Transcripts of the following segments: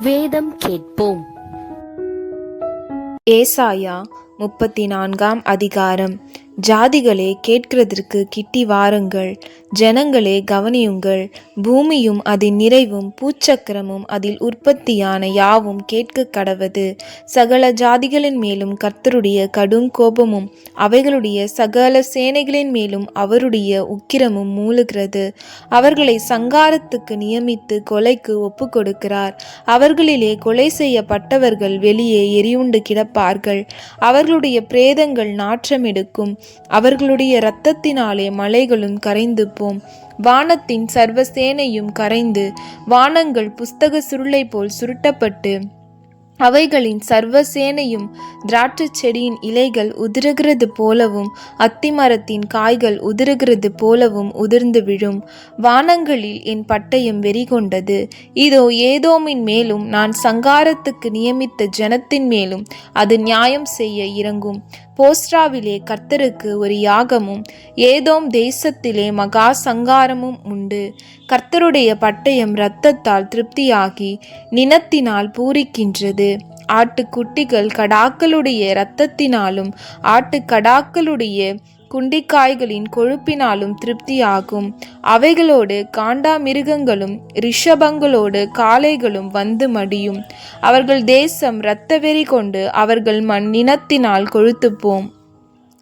வேதம் கேட்போம். ஏசாயா முப்பத்தி நான்காம் அதிகாரம். ஜாதிகளே கேட்கிறதற்கு கிட்டி வாருங்கள். ஜனங்களே கவனியுங்கள். பூமியும் அதன் நிறைவும் பூச்சக்கரமும் அதில் உற்பத்தியான யாவும் கேட்க கடவது. சகல ஜாதிகளின் மேலும் கர்த்தருடைய கடும் கோபமும் அவைகளுடைய சகல சேனைகளின் மேலும் அவருடைய உக்கிரமும் மூழுகிறது. அவர்களை சங்காரத்துக்கு நியமித்து கொலைக்கு ஒப்பு கொடுக்கிறார். அவர்களிலே கொலை செய்யப்பட்டவர்கள் வெளியே எரியுண்டு கிடப்பார்கள். அவர்களுடைய பிரேதங்கள் நாற்றம் எடுக்கும் அவர்களுடைய இரத்தத்தினாலே மலைகளும் கரைந்து போம். வானத்தின் சர்வ சேனையும் கரைந்து வானங்கள் புஸ்தக சுருளை போல் சுருட்டப்பட்டு அவைகளின் சர்வசேனையும் திராட்சைச் செடியின் இலைகள் உதிருகிறது போலவும் அத்திமரத்தின் காய்கள் உதிருகிறது போலவும் உதிர்ந்து விழும். வானங்களில் என் பட்டயம் வெறிகொண்டது. இதோ ஏதோமின் மேலும் நான் சங்காரத்துக்கு நியமித்த ஜனத்தின் மேலும் அது நியாயம் செய்ய இறங்கும். போஸ்ட்ராவிலே கர்த்தருக்கு ஒரு யாகமும் ஏதோம் தேசத்திலே மகா சங்காரமும் உண்டு. கர்த்தருடைய பட்டயம் இரத்தத்தால் திருப்தியாகி நினத்தினால் பூரிக்கின்றது. ஆட்டுக்குட்டிகள் கடாக்களுடைய இரத்தத்தினாலும் ஆட்டுக்கடாக்களுடைய குண்டிக்காய்களின் கொழுப்பினாலும் திருப்தியாகும். அவைகளோடு காண்டாமிருகங்களும் ரிஷபங்களோடு காளைகளும் வந்து மடியும். அவர்கள் தேசம் இரத்தவெறி கொண்டு அவர்கள் மண் இனத்தினால் கொழுத்துப்போம்.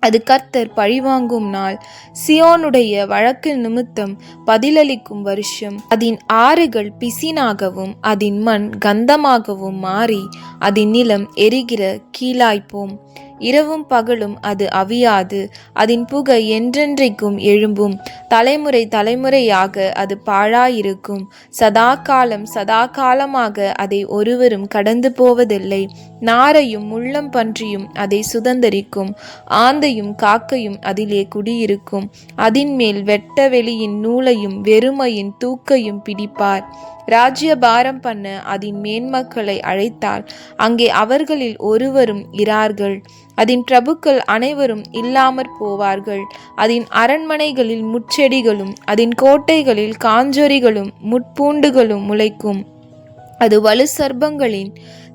அது கர்த்தர் பழிவாங்கும் நாள். சியோனுடைய வழக்கு நிமித்தம் பதிலளிக்கும் வருஷம். அதன் ஆறுகள் பிசினாகவும் அதன் மண் கந்தமாகவும் மாறி அதன் நிலம் எரிகிற கீழாய்ப்போம். இரவும் பகலும் அது அவியாது. அதன் புகை என்றென்றைக்கும் எழும்பும். தலைமுறை தலைமுறையாக அது பாழாயிருக்கும். சதா காலம் சதா காலமாக அதை ஒருவரும் கடந்து போவதில்லை. நாரையும் முள்ளம் பன்றியும் அதை சுதந்தரிக்கும். ஆந்தையும் காக்கையும் அதிலே குடியிருக்கும். அதின் மேல் வெட்ட வெளியின் நூலையும் வெறுமையின் தூக்கையும் பிடிப்பார். ராஜ்ய பாரம் பண்ண அதன் மேன்மக்களை அழைத்தால் அங்கே அவர்களில் ஒருவரும் இரார்கள். அதன் பிரபுக்கள் அனைவரும் இல்லாமற் போவார்கள். அதன் அரண்மனைகளில் முட்செடிகளும் அதன் கோட்டைகளில் காஞ்சொரிகளும் முட்பூண்டுகளும் முளைக்கும். அது வலு சர்ப்பங்களின்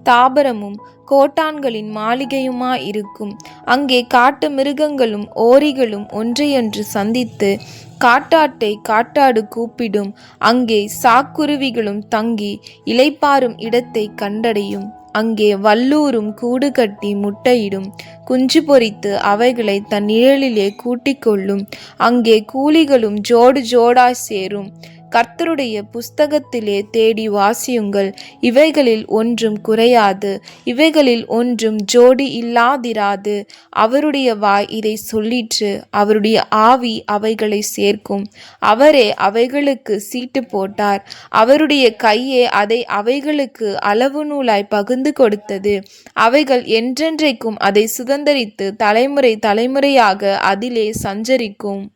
தாபரமும் கோட்டான்களின் மாளிகையுமா இருக்கும் அங்கே காட்டு மிருகங்களும் ஓரிகளும் ஒன்றையொன்று சந்தித்து காட்டாட்டை காட்டாடு கூப்பிடும். அங்கே சாக்குருவிகளும் தங்கி இலைப்பாரும் இடத்தை கண்டடையும். அங்கே வல்லூரும் கூடு கட்டி முட்டையிடும். குஞ்சு பொறித்து அவைகளை தன் நிழலிலே கூட்டிக் கொள்ளும் அங்கே கூலிகளும் ஜோடு ஜோடாய் சேரும். கர்த்தருடைய புஸ்தகத்திலே தேடி வாசியுங்கள். இவைகளில் ஒன்றும் குறையாது. இவைகளில் ஒன்றும் ஜோடி இல்லாதிராது. அவருடைய வாய் இதை சொல்லிற்று. அவருடைய ஆவி அவைகளை சேர்க்கும். அவரே அவைகளுக்கு சீட்டு போட்டார். அவருடைய கையே அதை அவைகளுக்கு அளவு நூலாய் பகிர்ந்து கொடுத்தது. அவைகள் என்றென்றைக்கும் அதை சுதந்தரித்து தலைமுறை தலைமுறையாக அதிலே சஞ்சரிக்கும்.